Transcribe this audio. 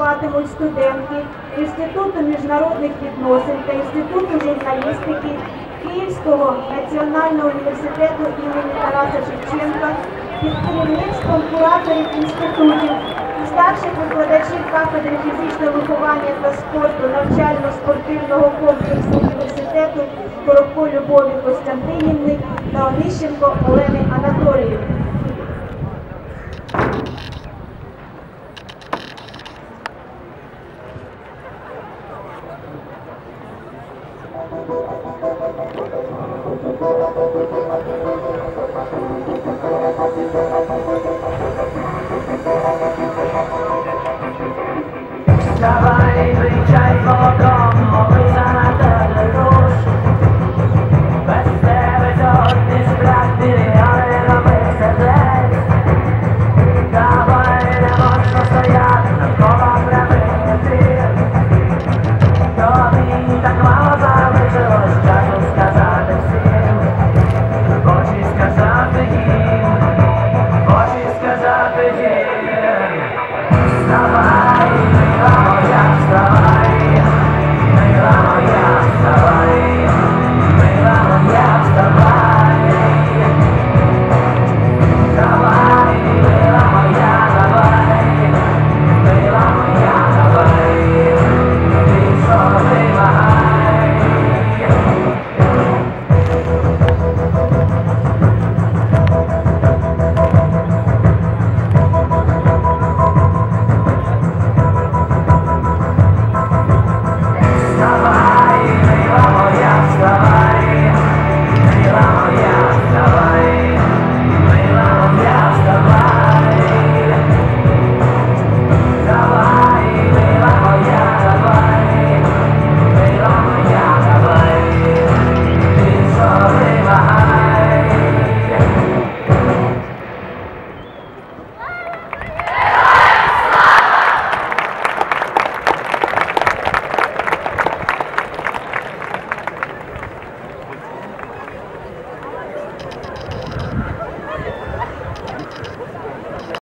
виступатимуть студентки Інституту міжнародних відносин та Інституту журналістики Київського національного університету імені Тараса Шевченка під керівництвом кураторів інститутів і старших викладачів кафедри фізичного виховання та спорту навчально-спортивного комплексу університету Коробко Любові Костянтинівни та Онищенко Олени Анатоліївни. Dawaj, wyjdziaj wodą.